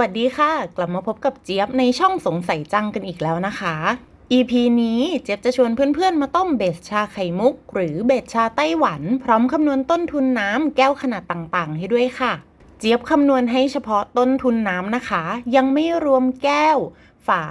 วัสดีค่ะ กลับมาพบกับเจี๊ยบในช่องสงสัยจังกันอีกแล้วนะคะ EP นี้เจี๊ยบจะชวนเพื่อนๆ มาต้มเบสชาไข่มุก หรือเบสชาไต้หวัน พร้อมคำนวณต้นทุนน้ำแก้วขนาดต่างๆ ให้ด้วยค่ะ เจี๊ยบคำนวณให้เฉพาะต้นทุนน้ำนะคะ ยังไม่รวมแก้ว ฝา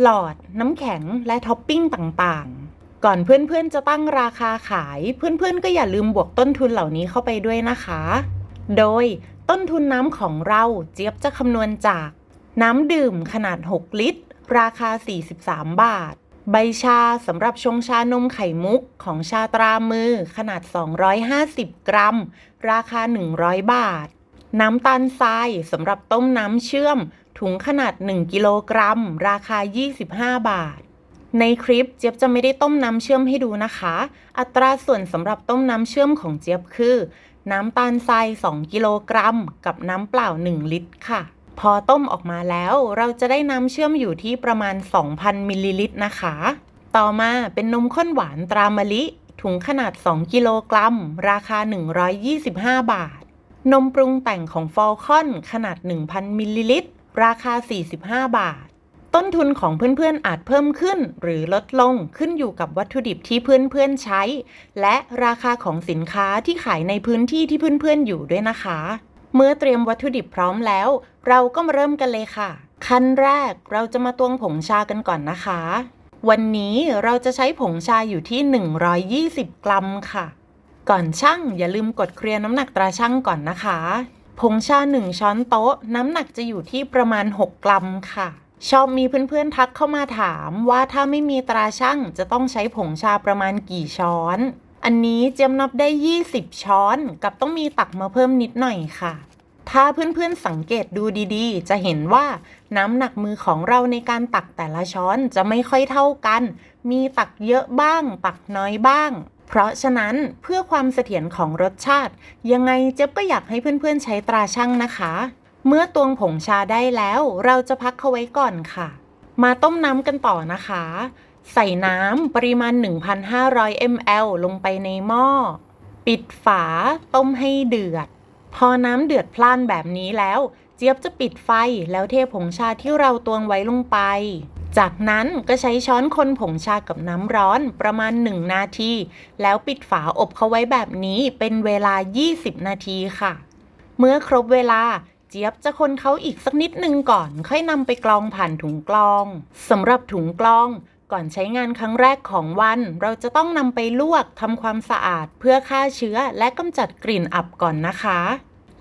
หลอด น้ำแข็งและท็อปปิ้งต่างๆ ก่อนเพื่อนๆจะตั้งราคาขาย เพื่อนๆก็อย่าลืมบวกต้นทุนเหล่านี้เข้าไปด้วยนะคะ โดย ต้นทุนน้ำของเราเจี๊ยบจะคำนวณจาก น้ำดื่มขนาด 6 ลิตร ราคา 43 บาท ใบชาสำหรับชงชานมไข่มุกของชาตรามือขนาด 250 กรัม ราคา 100 บาท น้ำตาลทรายสำหรับต้มน้ำเชื่อม ถุงขนาด 1 กิโลกรัม ราคา 25 บาทในคลิปเจี๊ยบจะไม่ได้ต้มน้ำเชื่อมให้ดูนะคะ อัตราส่วนสำหรับต้มน้ำเชื่อมของเจี๊ยบคือ น้ำตาลทราย 2 กิโลกรัม กับน้ำเปล่า 1 ลิตรค่ะ พอต้มออกมาแล้วเราจะได้น้ำเชื่อมอยู่ที่ประมาณ 2,000 มิลลิลิตรนะคะ ต่อมาเป็นนมข้นหวานตรามะลิ ถุงขนาด 2 กิโลกรัม ราคา 125 บาท นมปรุงแต่งของฟอลคอนขนาด 1,000 มิลลิลิตร ราคา 45 บาท ต้นทุนของเพื่อนๆอาจเพิ่มขึ้น หรือลดลงขึ้นอยู่กับวัตถุดิบที่เพื่อนๆใช้ และราคาของสินค้าที่ขายในพื้นที่ที่เพื่อนๆอยู่ด้วยนะคะ เมื่อเตรียมวัตถุดิบพร้อมแล้ว เราก็มาเริ่มกันเลยค่ะ ขั้นแรกเราจะมาตวงผงชากันก่อนนะคะ วันนี้เราจะใช้ผงชาอยู่ที่ 120 กรัมค่ะ ก่อนชั่งอย่าลืมกดเคลียร์น้ำหนักตราชั่งก่อนนะคะ ผงชา 1 ช้อนโต๊ะ น้ำหนักจะอยู่ที่ประมาณ 6 กรัมค่ะ ชอบมีเพื่อนๆทักเข้ามาถามว่าถ้าไม่มีตราชั่งจะต้องใช้ผงชาประมาณกี่ช้อน อันนี้เจมนับได้ 20 ช้อน กับต้องมีตักมาเพิ่มนิดหน่อยค่ะ ถ้าเพื่อนๆสังเกตดูดีๆ จะเห็นว่าน้ำหนักมือของเราในการตักแต่ละช้อนจะไม่ค่อยเท่ากัน มีตักเยอะบ้าง ตักน้อยบ้าง เพราะฉะนั้นเพื่อความเสถียรของรสชาติ ยังไงเจ๊บก็อยากให้เพื่อนๆใช้ตราชั่งนะคะ เมื่อตวงผงชาได้แล้ว เราจะพักเขาไว้ก่อนค่ะ มาต้มน้ำกันต่อนะคะ ใส่น้ำปริมาณ 1,500 ml ลงไปในหม้อ ปิดฝาต้มให้เดือด พอน้ำเดือดพล่านแบบนี้แล้ว เจี๊ยบจะปิดไฟแล้วเทผงชาที่เราตวงไว้ลงไป จากนั้นก็ใช้ช้อนคนผงชากับน้ำร้อนประมาณ 1 นาที แล้วปิดฝาอบเขาไว้แบบนี้เป็นเวลา 20 นาทีค่ะ เมื่อครบเวลา จี๊ยบจะคนเขาอีกสักนิดนึงก่อน ค่อยนำไปกรองผ่านถุงกรองสำหรับถุงกรองก่อนใช้งานครั้งแรกของวัน เราจะต้องนำไปลวกทำความสะอาดเพื่อฆ่าเชื้อและกำจัดกลิ่นอับก่อนนะคะ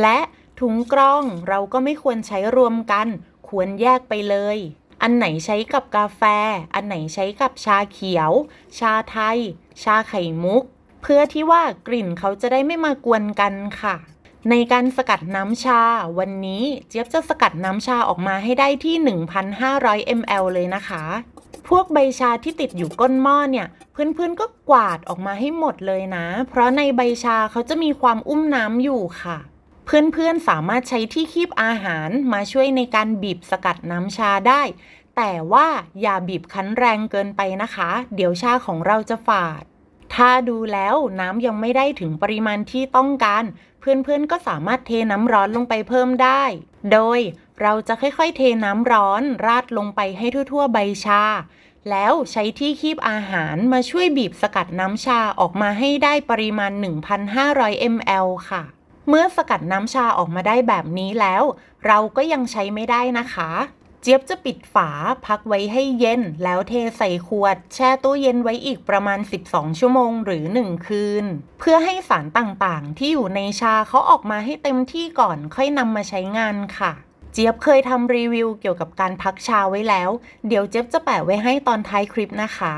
และถุงกรองเราก็ไม่ควรใช้รวมกัน ควรแยกไปเลย อันไหนใช้กับกาแฟ อันไหนใช้กับชาเขียว ชาไทย ชาไข่มุก เพื่อที่ว่ากลิ่นเขาจะได้ไม่มากวนกันค่ะ ในการสกัดน้ำชา วันนี้เจี๊ยบจะสกัดน้ำชาออกมาให้ได้ที่ 1,500 ml เลยนะคะ พวกใบชาที่ติดอยู่ก้นหม้อเนี่ย เพื่อนๆก็กวาดออกมาให้หมดเลยนะ เพราะในใบชาเขาจะมีความอุ้มน้ำอยู่ค่ะ เพื่อนๆสามารถใช้ที่คีบอาหารมาช่วยในการบีบสกัดน้ำชาได้ แต่ว่าอย่าบีบคั้นแรงเกินไปนะคะ เดี๋ยวชาของเราจะฝาด ถ้าดูแล้วน้ำยังไม่ได้ถึงปริมาณที่ต้องการ เพื่อนๆก็สามารถเทน้ำร้อนลงไปเพิ่มได้ โดยเราจะค่อยๆ เทน้ำร้อนราดลงไปให้ทั่วๆ ใบชา แล้วใช้ที่คีบอาหารมาช่วยบีบสกัดน้ำชาออกมาให้ได้ปริมาณ 1,500 ml ค่ะ เมื่อสกัดน้ำชาออกมาได้แบบนี้แล้ว เราก็ยังใช้ไม่ได้นะคะ เจี๊ยบจะปิดฝาพักไว้ให้เย็น แล้วเทใส่ขวด แช่ตู้เย็นไว้อีกประมาณ 12 ชั่วโมงหรือ 1 คืน เพื่อให้สารต่างๆ ที่อยู่ในชาเขาออกมาให้เต็มที่ก่อนค่อยนำมาใช้งานค่ะเจี๊ยบเคยทำรีวิวเกี่ยวกับการพักชาไว้แล้ว เดี๋ยวเจี๊ยบจะแปะไว้ให้ตอนท้ายคลิปนะคะ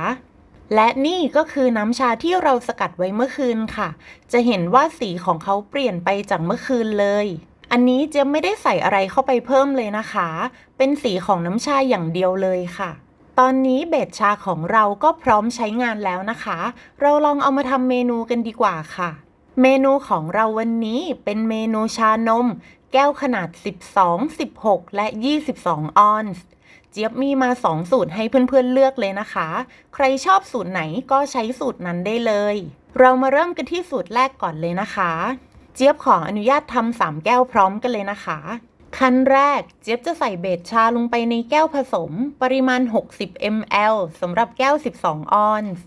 และนี่ก็คือน้ำชาที่เราสกัดไว้เมื่อคืนค่ะ จะเห็นว่าสีของเขาเปลี่ยนไปจากเมื่อคืนเลย อันนี้เจะไม่ได้ใส่อะไรเข้าไปเพิ่มเลยนะคะ เป็นสีของน้ำชาอย่างเดียวเลยค่ะ ตอนนี้เบสชาของเราก็พร้อมใช้งานแล้วนะคะ เราลองเอามาทำเมนูกันดีกว่าค่ะ เมนูของเราวันนี้เป็นเมนูชานม แก้วขนาด 12 16 และ 22 ออนซ์เจี๊ยบมีมา 2 สูตรให้เพื่อนๆเลือกเลยนะคะ ใครชอบสูตรไหนก็ใช้สูตรนั้นได้เลย เรามาเริ่มกันที่สูตรแรกก่อนเลยนะคะ เจี๊ยบขออนุญาตทำสามแก้วพร้อมกันเลยนะคะ ขั้นแรกเจี๊ยบจะใส่เบสชาลงไปในแก้วผสม ปริมาณ 60 ml สำหรับแก้ว 12 ออนซ์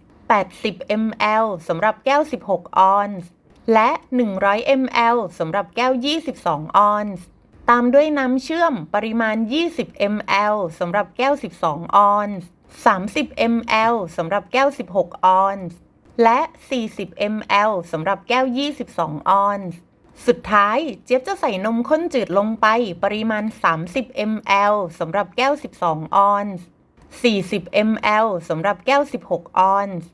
80 ml สำหรับแก้ว 16 ออนซ์และ 100 ml สำหรับแก้ว 22 ออนซ์ตามด้วยน้ำเชื่อมปริมาณ 20 ml สำหรับแก้ว 12 ออนซ์30 ml สำหรับแก้ว 16 ออนซ์ และ 40 ml สำหรับแก้ว 22 ออนซ์ สุดท้ายเจี๊ยบจะใส่นมข้นจืดลงไปปริมาณ 30 ml สำหรับแก้ว 12 ออนซ์ 40 ml สำหรับแก้ว 16 ออนซ์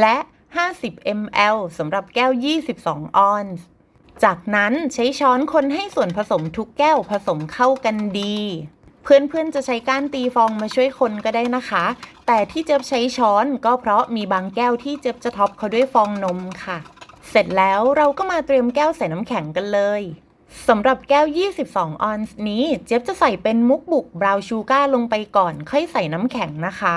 และ 50 ml สำหรับแก้ว 22 ออนซ์ จากนั้นใช้ช้อนคนให้ส่วนผสมทุกแก้วผสมเข้ากันดี เพื่อนๆจะใช้ก้านตีฟองมาช่วยคนก็ได้นะคะ แต่ที่เจ็บใช้ช้อนก็เพราะมีบางแก้วที่เจ็บจะท็อปเขาด้วยฟองนมค่ะ เสร็จแล้วเราก็มาเตรียมแก้วใส่น้ำแข็งกันเลยสำหรับแก้ว 22 ออนซ์นี้ เจ๊บจะใส่เป็นมุกบุกบราวน์ชูการ์ลงไปก่อน ค่อยใส่น้ำแข็งนะคะ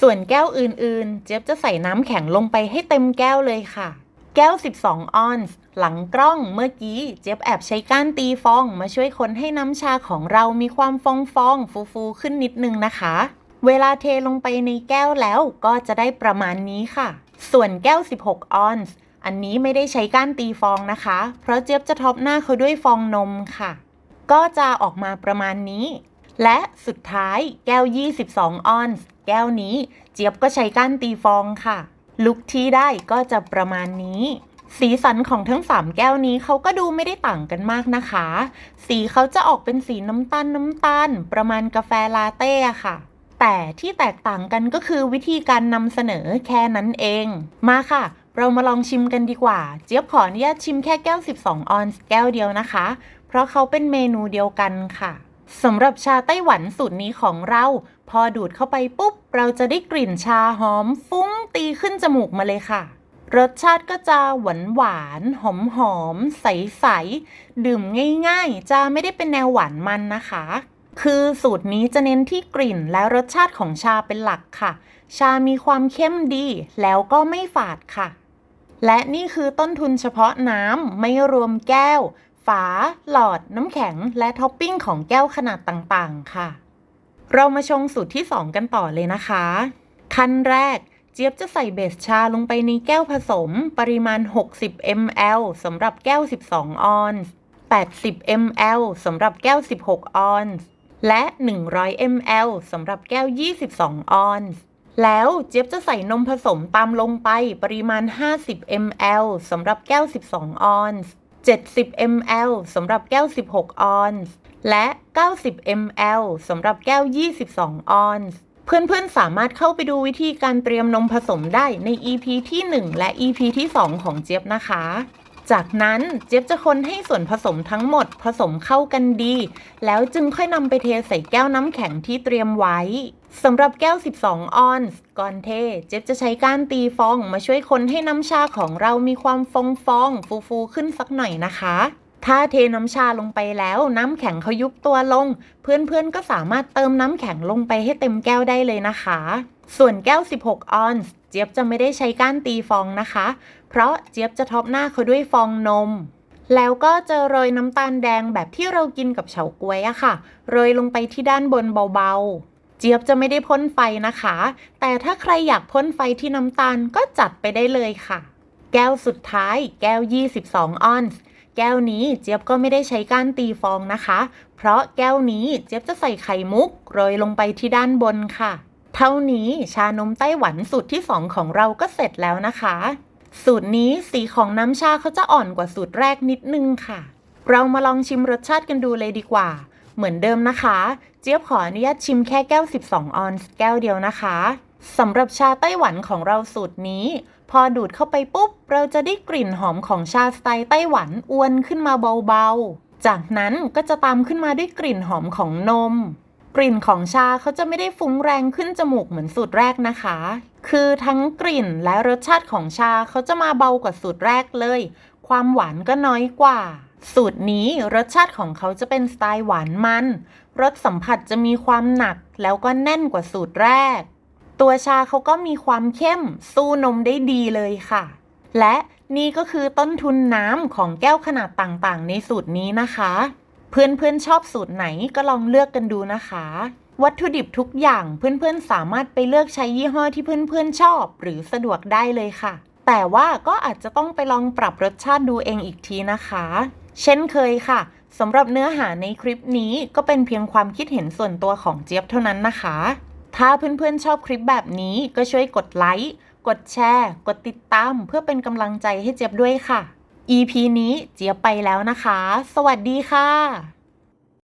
ส่วนแก้วอื่นๆ เจ๊บจะใส่น้ำแข็งลงไปให้เต็มแก้วเลยค่ะ แก้ว 12 ออนซ์ หลังกล้องเมื่อกี้เจี๊ยบแอบใช้ก้านตีฟองมาช่วยคนให้น้ำชาของเรามีความฟองฟองฟูฟูขึ้นนิดนึงนะคะ เวลาเทลงไปในแก้วแล้วก็จะได้ประมาณนี้ค่ะ ส่วนแก้ว 16 ออนซ์อันนี้ไม่ได้ใช้ก้านตีฟองนะคะ เพราะเจี๊ยบจะท็อปหน้าเขาด้วยฟองนมค่ะ ก็จะออกมาประมาณนี้ และสุดท้ายแก้ว 22 ออนซ์แก้วนี้เจี๊ยบก็ใช้ก้านตีฟองค่ะ ลุกที่ได้ก็จะประมาณนี้ สีสันของทั้ง 3 แก้วนี้เขาก็ดูไม่ได้ต่างกันมากนะคะ สีเขาจะออกเป็นสีน้ำตาลน้ำตาล ประมาณกาแฟลาเต้ค่ะ แต่ที่แตกต่างกันก็คือวิธีการนำเสนอแค่นั้นเอง มาค่ะ เรามาลองชิมกันดีกว่า เจี๊ยบขออนุญาตชิมแค่แก้ว 12 ออนซ์แก้วเดียวนะคะ เพราะเขาเป็นเมนูเดียวกันค่ะสำหรับชาไต้หวันสูตรนี้ของเรา พอดูดเข้าไปปุ๊บ เราจะได้กลิ่นชาหอมฟุ้งตีขึ้นจมูกมาเลยค่ะ รสชาติก็จะหวานหวานหอมหอมๆใสดื่มง่ายๆ จะไม่ได้เป็นแนวหวานมันนะคะ คือสูตรนี้จะเน้นที่กลิ่นและรสชาติของชาเป็นหลักค่ะ ชามีความเข้มดีแล้วก็ไม่ฝาดค่ะ และนี่คือต้นทุนเฉพาะน้ำไม่รวมแก้ว ฝา หลอด น้ำแข็ง และท็อปปิ้งของแก้วขนาดต่างๆ ค่ะ เรามาชงสูตรที่ 2 กันต่อเลยนะคะ ขั้นแรก จี๊ยบจะใส่เบสชาลงไปในแก้วผสม ปริมาณ 60 ml สำหรับแก้ว 12 ออนซ์ 80 ml สำหรับแก้ว 16 ออนซ์ และ 100 ml สำหรับแก้ว 22 ออนซ์ แล้วเจี๊ยบจะใส่นมผสมตามลงไปปริมาณ 50 ml สำหรับแก้ว 12 ออนซ์ 70 ml สำหรับแก้ว 16 ออนซ์ และ 90 ml สำหรับแก้ว 22 ออนซ์ เพื่อนๆ สามารถเข้าไปดูวิธีการเตรียมนมผสมได้ใน EP ที่ 1 และ EP ที่ 2 ของเจี๊ยบนะคะ จากนั้นเจี๊ยบจะคนให้ส่วนผสมทั้งหมดผสมเข้ากันดี แล้วจึงค่อยนำไปเทใส่แก้วน้ำแข็งที่เตรียมไว้สำหรับแก้ว 12 ออนซ์ก่อนเท เจี๊ยบจะใช้กานตีฟองมาช่วยคนให้น้ำชาของเรามีความฟองฟองๆฟูขึ้นสักหน่อยนะคะ ถ้าเทน้ำชาลงไปแล้วน้ำแข็งเขายุบตัวลง เพื่อนๆก็สามารถเติมน้ำแข็งลงไปให้เต็มแก้วได้เลยนะคะ ส่วนแก้ว 16 ออนซ์เจี๊ยบจะไม่ได้ใช้ก้านตีฟองนะคะ เพราะเจี๊ยบจะท็อปหน้าเขาด้วยฟองนม แล้วก็จะโรยน้ำตาลแดงแบบที่เรากินกับเฉาก๊วยอะค่ะ โรยลงไปที่ด้านบนเบาๆ เจี๊ยบจะไม่ได้พ่นไฟนะคะ แต่ถ้าใครอยากพ่นไฟที่น้ำตาลก็จัดไปได้เลยค่ะ แก้วสุดท้าย แก้ว 22 ออนซ์ แก้วนี้เจี๊ยบก็ไม่ได้ใช้ก้านตีฟองนะคะ เพราะแก้วนี้เจี๊ยบจะใส่ไข่มุกโรยลงไปที่ด้านบนค่ะ เท่านี้ชานมไต้หวันสูตรที่ 2 ของเราก็เสร็จแล้วนะคะ สูตรนี้สีของน้ำชาเขาจะอ่อนกว่าสูตรแรกนิดนึงค่ะ เรามาลองชิมรสชาติกันดูเลยดีกว่า เหมือนเดิมนะคะ เจี๊ยบขออนุญาตชิมแค่แก้ว 12 ออนซ์แก้วเดียวนะคะสำหรับชาไต้หวันของเราสูตรนี้ พอดูดเข้าไปปุ๊บ เราจะได้กลิ่นหอมของชาสไตล์ไต้หวันอวนขึ้นมาเบาๆ จากนั้นก็จะตามขึ้นมาด้วยกลิ่นหอมของนม กลิ่นของชาเขาจะไม่ได้ฟุ้งแรงขึ้นจมูกเหมือนสูตรแรกนะคะ คือทั้งกลิ่นและรสชาติของชาเขาจะมาเบากว่าสูตรแรกเลย ความหวานก็น้อยกว่า สูตรนี้รสชาติของเขาจะเป็นสไตล์หวานมัน รสสัมผัสจะมีความหนักแล้วก็แน่นกว่าสูตรแรก ตัวชาเขาก็มีความเข้มสู้นมได้ดีเลยค่ะ และนี่ก็คือต้นทุนน้ำของแก้วขนาดต่างๆ ในสูตรนี้นะคะ เพื่อนๆชอบสูตรไหนก็ลองเลือกกันดูนะคะ วัตถุดิบทุกอย่างเพื่อนๆสามารถไปเลือกใช้ยี่ห้อที่เพื่อนๆชอบ หรือสะดวกได้เลยค่ะ แต่ว่าก็อาจจะต้องไปลองปรับรสชาติดูเองอีกทีนะคะ เช่นเคยค่ะสำหรับเนื้อหาในคลิปนี้ก็เป็นเพียงความคิดเห็นส่วนตัวของเจี๊ยบเท่านั้นนะคะ ถ้าเพื่อนๆชอบคลิปแบบนี้ก็ช่วยกดไลค์กดแชร์ กดติดตามเพื่อเป็นกำลังใจให้เจี๊ยบด้วยค่ะ EP นี้เจี๊ยบไปแล้วนะคะ สวัสดีค่ะ